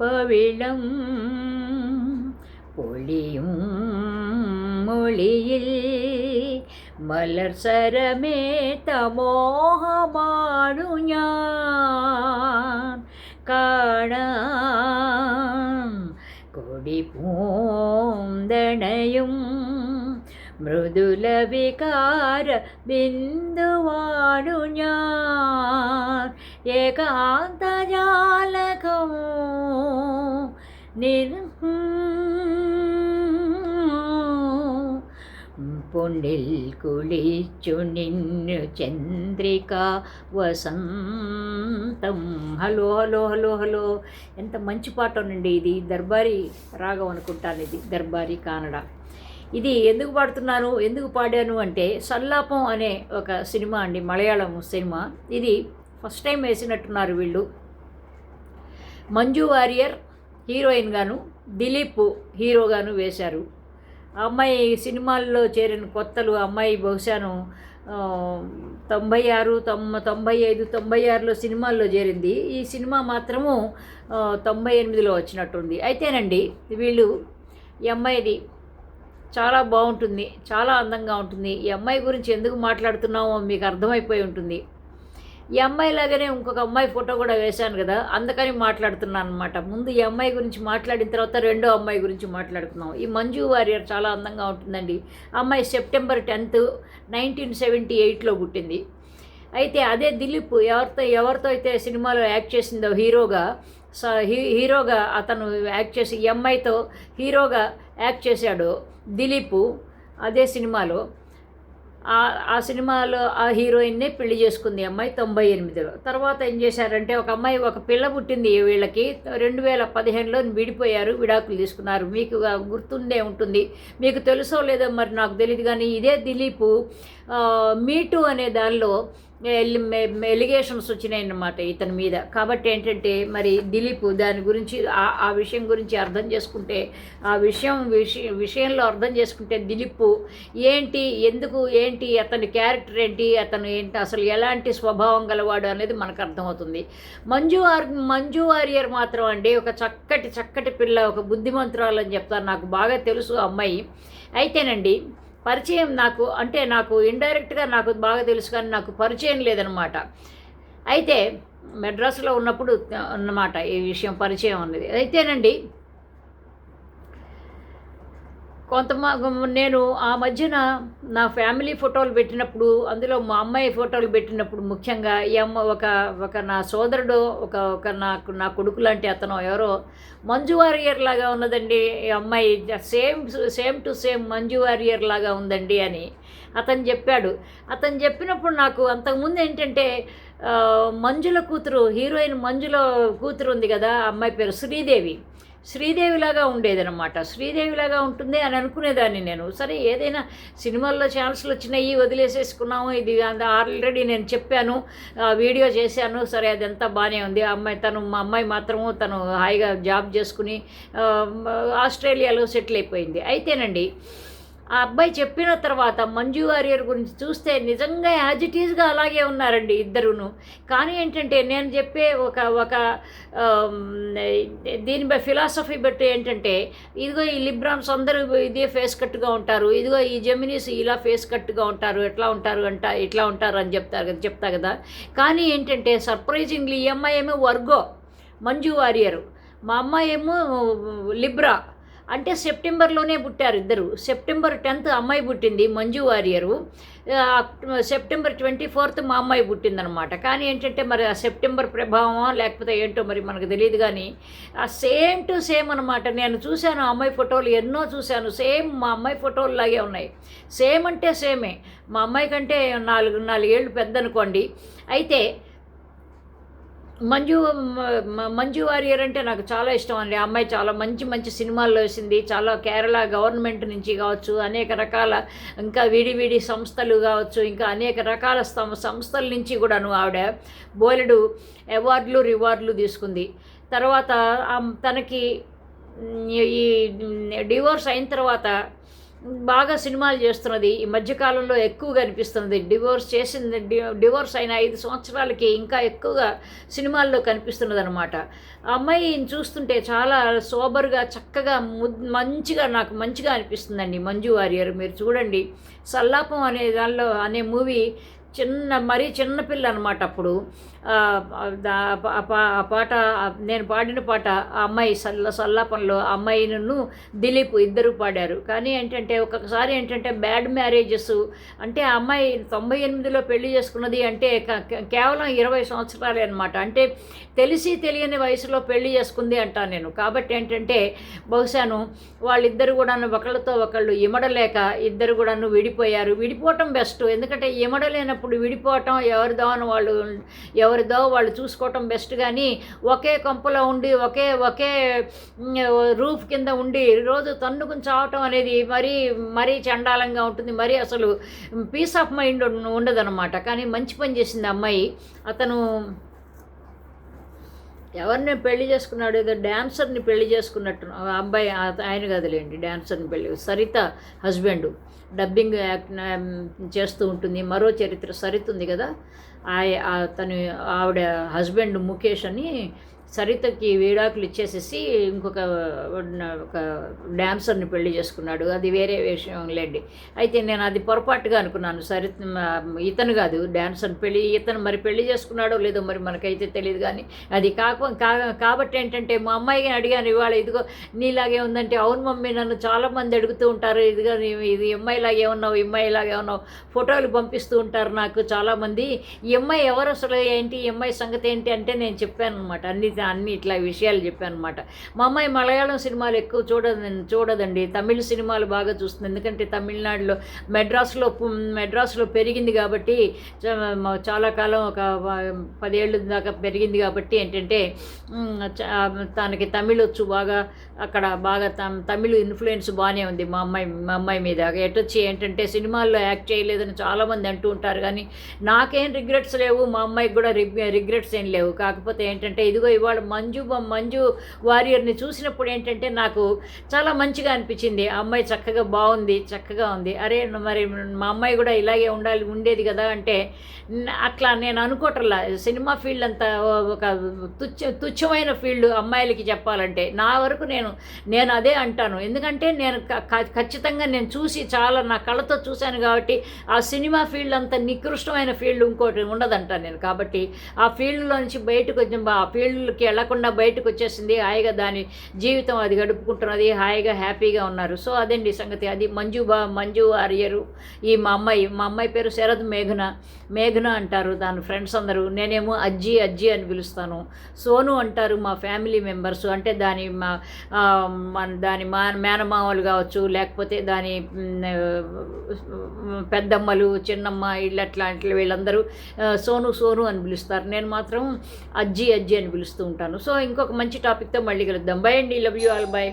പവിളം പൊളിയും മൊളിയിൽ മലർസരമേ തമോഹമാണു ഞാൻ. കാണാം കൊടി പൂന്തണയും മൃദുല വികാര ബിന്ദുവാടു ഞാൻ ഏകാന്തജാലകം നിർ പൊന്നിൽ കുളിച്ചു നിന്നു చంద్రిక వసంతం హలో హలో హలో హలో ఎంత మంచి పాటనండి ఇది దర్బారీ రాగం అనుకుంటాను ఇది దర్బారీ కానడ ఇది ఎందుకు పాడుతున్నాను ఎందుకు పాడాను అంటే సల్లాపం అనే ఒక సినిమా అండి మలయాళం సినిమా. ఇది ఫస్ట్ టైం వేసినట్టున్నారు వీళ్ళు. మంజు వారియర్ హీరోయిన్ గాను దిలీప్ హీరోగాను వేశారు. అమ్మాయి సినిమాల్లో చేరిన కొత్తలు అమ్మాయి బహుశాను తొంభై ఆరు తొమ్మ తొంభై ఐదు తొంభై ఆరులో సినిమాల్లో చేరింది. ఈ సినిమా మాత్రము తొంభై ఎనిమిదిలో వచ్చినట్టుంది. అయితేనండి వీళ్ళు ఈ అమ్మాయిది చాలా బాగుంటుంది చాలా అందంగా ఉంటుంది. ఈ అమ్మాయి గురించి ఎందుకు మాట్లాడుతున్నామో మీకు అర్థమైపోయి ఉంటుంది. ఈ అమ్మాయి లాగానే ఇంకొక అమ్మాయి ఫోటో కూడా వేశాను కదా అందుకని మాట్లాడుతున్నాను అనమాట ముందు ఈ అమ్మాయి గురించి మాట్లాడిన తర్వాత రెండో అమ్మాయి గురించి మాట్లాడుతున్నాం ఈ మంజు వారియర్ చాలా అందంగా ఉంటుందండి. అమ్మాయి సెప్టెంబర్ టెన్త్ నైన్టీన్ సెవెంటీ ఎయిట్లో పుట్టింది. అయితే అదే దిలీప్ ఎవరితో ఎవరితో అయితే సినిమాలో యాక్ట్ చేసిందో హీరోగా స హీ హీరోగా అతను యాక్ట్ చేసి ఈ అమ్మాయితో హీరోగా యాక్ట్ చేశాడు దిలీప్ అదే సినిమాలో. ఆ- సినిమాలో ఆ హీరోయిన్నే పెళ్ళి చేసుకుంది అమ్మాయి తొంభై ఎనిమిదిలో. తర్వాత ఏం చేశారంటే ఒక అమ్మాయి ఒక పిల్ల పుట్టింది వీళ్ళకి. రెండు వేల పదిహేనులో విడిపోయారు విడాకులు తీసుకున్నారు. మీకు గుర్తుండే ఉంటుంది. మీకు తెలుసో లేదో మరి నాకు తెలియదు కానీ ఇదే దిలీప్ మీటు అనే దానిలో ఎలిగేషన్స్ వచ్చినాయి అన్నమాట ఇతని మీద. కాబట్టి ఏంటంటే మరి దిలీప్ దాని గురించి ఆ- ఆ విషయం గురించి అర్థం చేసుకుంటే ఆ విషయం విషయంలో అర్థం చేసుకుంటే దిలీప్ ఏంటి ఎందుకు ఏంటి అతని క్యారెక్టర్ ఏంటి అతను ఏంటి అసలు ఎలాంటి స్వభావం గలవాడు అనేది మనకు అర్థమవుతుంది. మంజు ఆర్ మంజు వారియర్ మాత్రం అండి ఒక చక్కటి చక్కటి పిల్ల ఒక బుద్ధిమంతురాలు అని చెప్తారు. నాకు బాగా తెలుసు ఆ అమ్మాయి. అయితేనండి పరిచయం నాకు అంటే నాకు ఇండైరెక్ట్గా నాకు బాగా తెలుసు కానీ నాకు పరిచయం లేదనమాట అయితే మెడ్రాస్లో ఉన్నప్పుడు అన్నమాట ఈ విషయం పరిచయం ఉన్నది అయితేనండి కొంత నేను ఆ మధ్యన నా ఫ్యామిలీ ఫోటోలు పెట్టినప్పుడు అందులో మా అమ్మాయి ఫోటోలు పెట్టినప్పుడు ముఖ్యంగా ఈ అమ్మ ఒక ఒక నా సోదరుడు ఒక ఒక నాకు నా కొడుకు లాంటి అతను ఎవరో మంజు వారియర్ లాగా ఉన్నదండి. ఈ అమ్మాయి same same to same Manju Warrier లాగా ఉందండి అని అతను చెప్పాడు. అతను చెప్పినప్పుడు నాకు అంతకుముందు ఏంటంటే మంజుల కూతురు హీరోయిన్ మంజుల కూతురు ఉంది కదా ఆ అమ్మాయి పేరు శ్రీదేవి. శ్రీదేవిలాగా ఉండేదనమాట శ్రీదేవిలాగా ఉంటుంది అని అనుకునేదాన్ని నేను. సరే ఏదైనా సినిమాల్లో ఛాన్స్లు వచ్చినాయి వదిలేసేసుకున్నాము ఇది ఆల్రెడీ నేను చెప్పాను వీడియో చేశాను సరే అదంతా బాగానే ఉంది. అమ్మాయి తను మా అమ్మాయి మాత్రము తను హాయిగా జాబ్ చేసుకుని ఆస్ట్రేలియాలో సెటిల్ అయిపోయింది. అయితేనండి ఆ అబ్బాయి చెప్పిన తర్వాత మంజు వారియర్ గురించి చూస్తే నిజంగా యాజ్ ఇట్ ఈజ్గా అలాగే ఉన్నారండి ఇద్దరును. కానీ ఏంటంటే నేను చెప్పే ఒక ఒక దీని బై ఫిలాసఫీ బట్టి ఏంటంటే ఇదిగో ఈ లిబ్రామ్స్ అందరూ ఇదే ఫేస్ కట్టుగా ఉంటారు ఇదిగో ఈ జెమినీస్ ఇలా ఫేస్ కట్టుగా ఉంటారు ఎట్లా ఉంటారు అంట ఇట్లా ఉంటారు అని చెప్తారు కదా చెప్తా కదా. కానీ ఏంటంటే సర్ప్రైజింగ్లీ ఈ అమ్మాయి ఏమో వర్గో మంజు వారియర్. మా అమ్మాయి ఏమో లిబ్రా. అంటే సెప్టెంబర్లోనే పుట్టారు ఇద్దరు. సెప్టెంబర్ టెన్త్ అమ్మాయి పుట్టింది Manju Warrier. September twenty fourth మా అమ్మాయి పుట్టిందనమాట. కానీ ఏంటంటే మరి ఆ సెప్టెంబర్ ప్రభావమా లేకపోతే ఏంటో మరి మనకు తెలియదు కానీ ఆ సేమ్ టు సేమ్ అనమాట. నేను చూశాను అమ్మాయి ఫోటోలు ఎన్నో చూశాను. సేమ్ మా అమ్మాయి ఫోటోలు లాగే ఉన్నాయి. సేమ్ అంటే సేమే. మా అమ్మాయి కంటే నాలుగు నాలుగేళ్ళు పెద్ద అనుకోండి అయితే మంజు మంజు వారియర్ అంటే నాకు చాలా ఇష్టం అండి. ఆ అమ్మాయి చాలా మంచి మంచి సినిమాల్లో వేసింది. చాలా కేరళ గవర్నమెంట్ నుంచి కావచ్చు అనేక రకాల ఇంకా విడి విడి సంస్థలు కావచ్చు ఇంకా అనేక రకాల సంస్థల నుంచి కూడాను ఆవిడ బోలెడు అవార్డులు రివార్డులు తీసుకుంది. తర్వాత తనకి ఈ డివోర్స్ అయిన తర్వాత బాగా సినిమాలు చేస్తున్నది. ఈ మధ్యకాలంలో ఎక్కువగా అనిపిస్తున్నది. డివోర్స్ చేసింది డివోర్స్ అయిన ఐదు సంవత్సరాలకి ఇంకా ఎక్కువగా సినిమాల్లో కనిపిస్తున్నది అనమాట అమ్మాయిని చూస్తుంటే చాలా సోబర్గా చక్కగా మంచిగా నాకు మంచిగా అనిపిస్తుందండి. మంజు వారియర్ మీరు చూడండి. సల్లాపం అనే దానిలో అనే మూవీ చిన్న మరీ చిన్నపిల్ల అనమాట అప్పుడు. ఆ, పాట నేను పాడిన పాట ఆ అమ్మాయి సల్ల సల్లాపంలో అమ్మాయిను దిలీప్ ఇద్దరు పాడారు. కానీ ఏంటంటే ఒక్కొక్కసారి ఏంటంటే బ్యాడ్ మ్యారేజెస్ అంటే ఆ అమ్మాయి తొంభై ఎనిమిదిలో పెళ్ళి చేసుకున్నది అంటే కేవలం ఇరవై సంవత్సరాలే అనమాట అంటే తెలిసి తెలియని వయసులో పెళ్ళి చేసుకుంది అంటాను నేను. కాబట్టి ఏంటంటే బహుశాను వాళ్ళిద్దరు కూడాను ఒకళ్ళతో ఒకళ్ళు ఇమడలేక ఇద్దరు కూడాను విడిపోయారు. విడిపోవటం బెస్ట్. ఎందుకంటే ఇమడలేనప్పుడు విడిపోవటం ఎవరిదో అని వాళ్ళు ఎవరిదో వాళ్ళు చూసుకోవటం బెస్ట్ కానీ ఒకే కొంపలో ఉండి ఒకే ఒకే రూఫ్ కింద ఉండి రోజు తన్నుకుని చావటం అనేది మరీ మరీ చండాలంగా ఉంటుంది. మరీ అసలు పీస్ ఆఫ్ మైండ్ ఉండదన్నమాట. కానీ మంచి పని చేసింది అమ్మాయి. అతను ఎవరిని పెళ్ళి చేసుకున్నాడు ఏదో డ్యాన్సర్ని పెళ్ళి చేసుకున్నట్టు అబ్బాయి ఆయన కదలేండి డ్యాన్సర్ని పెళ్ళి సరిత హస్బెండ్. డబ్బింగ్ యాక్ట్ చేస్తూ ఉంటుంది. మరో చరిత్ర సరిత ఉంది కదా. ఆ తను ఆవిడ హస్బెండ్ ముఖేష్ అని సరితకి వేడాకులు ఇచ్చేసేసి ఇంకొక ఒక డ్యాన్సర్ని పెళ్ళి చేసుకున్నాడు. అది వేరే విషయం లేండి. అయితే నేను అది పొరపాటుగా అనుకున్నాను. సరిత ఇతను కాదు డ్యాన్సర్ని పెళ్ళి ఇతను మరి పెళ్ళి చేసుకున్నాడో లేదో మరి మనకైతే తెలియదు కానీ అది కాక కా- కాబట్టి ఏంటంటే మా అమ్మాయిని అడిగాను ఇవాళ ఇదిగో నీలాగే ఉందంటే అవును మమ్మీ నన్ను చాలామంది అడుగుతూ ఉంటారు. ఇదిగో ఇది అమ్మాయిలాగే ఉన్నావు ఈ అమ్మాయిలాగే ఉన్నావు. ఫోటోలు పంపిస్తూ ఉంటారు నాకు చాలామంది. ఈ అమ్మాయి ఎవరు అసలు ఏంటి? ఈ అమ్మాయి సంగతి ఏంటి? అంటే నేను చెప్పాను అనమాట అన్ని అన్ని ఇట్లా విషయాలు చెప్పాను అనమాట మా అమ్మాయి మలయాళం సినిమాలు ఎక్కువ చూడదు చూడదండి. తమిళ సినిమాలు బాగా చూస్తుంది. ఎందుకంటే తమిళనాడులో మెడ్రాస్లో మెడ్రాస్లో పెరిగింది కాబట్టి చాలా కాలం ఒక పదేళ్ళు దాకా పెరిగింది కాబట్టి ఏంటంటే తనకి తమిళ్ వచ్చు బాగా అక్కడ బాగా తమిళ తమిళ్ ఇన్ఫ్లుయెన్స్ బాగానే ఉంది మా అమ్మాయి మా అమ్మాయి మీద. ఎటొచ్చి ఏంటంటే సినిమాల్లో యాక్ట్ చేయలేదని చాలామంది అంటూ ఉంటారు. కానీ నాకేం రిగ్రెట్స్ లేవు మా అమ్మాయికి కూడా రిగ్రెట్స్ ఏం లేవు. కాకపోతే ఏంటంటే ఇదిగో ఇవాళ మంజు మంజు వారియర్ని చూసినప్పుడు ఏంటంటే నాకు చాలా మంచిగా అనిపించింది. ఆ అమ్మాయి చక్కగా బాగుంది చక్కగా ఉంది. అరే మరి మా అమ్మాయి కూడా ఇలాగే ఉండాలి ఉండేది కదా అంటే అట్లా నేను అనుకోవట్లా. సినిమా ఫీల్డ్ అంతా ఒక తుచ్చ తుచ్చమైన ఫీల్డ్ అమ్మాయిలకి చెప్పాలంటే నా వరకు నేను నేను అదే అంటాను. ఎందుకంటే నేను ఖచ్చితంగా నేను చూసి చాలా నా కళ్ళతో చూశాను కాబట్టి ఆ సినిమా ఫీల్డ్ అంత నికృష్టమైన ఫీల్డ్ ఇంకోటి ఉండదంటాను నేను. కాబట్టి ఆ ఫీల్డ్లో నుంచి బయటకు కొంచెం ఆ ఫీల్డ్కి వెళ్ళకుండా బయటకు వచ్చేసింది. హాయిగా దాని జీవితం అది గడుపుకుంటున్నది. హాయిగా హ్యాపీగా ఉన్నారు. సో అదండి సంగతి. అది మంజు బా మంజు ఆర్యరు. ఈ మా అమ్మాయి మా అమ్మాయి పేరు శరద్ మేఘన మేఘన అంటారు దాని ఫ్రెండ్స్ అందరూ. నేనేమో అజ్జి అజ్జి అని పిలుస్తాను. సోను అంటారు మా ఫ్యామిలీ మెంబర్స్. అంటే దాని మా మన దాని మా మేనమామలు కావచ్చు లేకపోతే దాని పెద్దమ్మలు చిన్నమ్మ ఇళ్ళట్లాంటి వీళ్ళందరూ సోను సోను అని పిలుస్తారు. నేను మాత్రం అజ్జి అజ్జి అని పిలుస్తూ ఉంటాను. సో ఇంకొక మంచి టాపిక్తో మళ్ళీ కలుద్దాం. బై అండి. Love you all by